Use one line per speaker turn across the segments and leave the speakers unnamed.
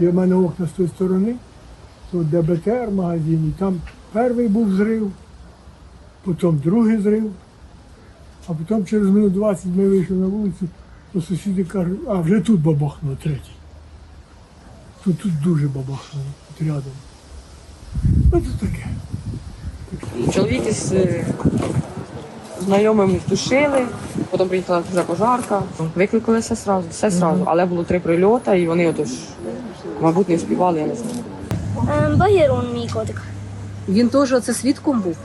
Є мене окна з тої сторони, тут де БТР магазин, і там перший був зрив, потім другий зрив, а потім через минут 20 ми вийшли на вулицю, то сусіди кажуть, а вже тут бабахнуло третій. Тут, тут дуже бабахнуло, тут рядом. Ну це таке.
Чоловік із е, знайомим тушили, потім приїхала вже пожарка. Викликали все сразу, все сразу. Але було три прильоти, і вони отож, мабуть, не співали, я не знаю.
Ем, Багірун мій котик.
Він теж оце свідком був.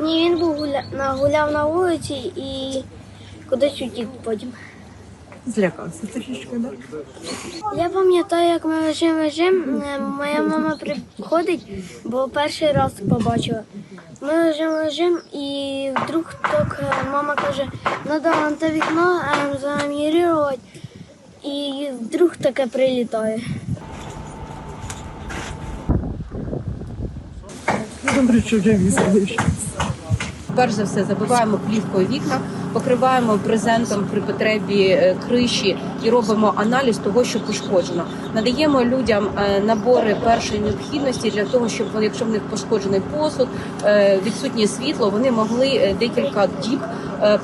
Ні, він був гуля... гуляв на вулиці і кудись утік потім.
Злякався трішки, да?
Я пам'ятаю, як ми лежимо лежимо, е, моя мама приходить, бо перший раз побачила. Ми лежимо лежимо і вдруг так е, мама каже, треба вон те вікно ем, замірювати. І вдруг таке прилітає.
Перш за все забиваємо плівкою вікна, покриваємо брезентом при потребі е, криші і робимо аналіз того, що пошкоджено. Надаємо людям е, набори першої необхідності для того, щоб якщо в них пошкоджений посуд, е, відсутнє світло, вони могли декілька діб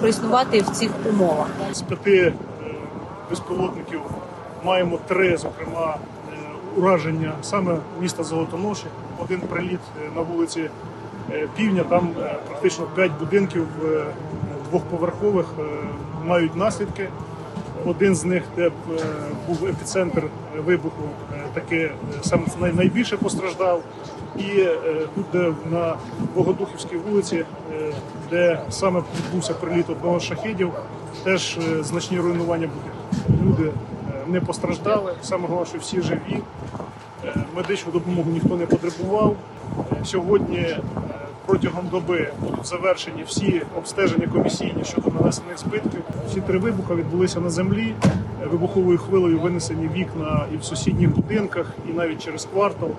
проіснувати в цих умовах.
З п'яти безпілотників маємо три, зокрема, ураження саме міста Золотоноші. Один приліт на вулиці Півдня, там практично п'ять будинків двохповерхових е, мають наслідки. Один з них, де е, був епіцентр вибуху, е, таки е, найбільше постраждав. І тут, де на Богодухівській вулиці, де саме відбувся приліт одного з шахедів, теж значні руйнування будинків. Люди не постраждали, саме головне, що всі живі. Медичну допомогу ніхто не потребував. Сьогодні протягом доби завершені всі обстеження комісійні щодо нанесених збитків. Всі три вибухи відбулися на землі. Вибуховою хвилею винесені вікна і в сусідніх будинках, і навіть через квартал.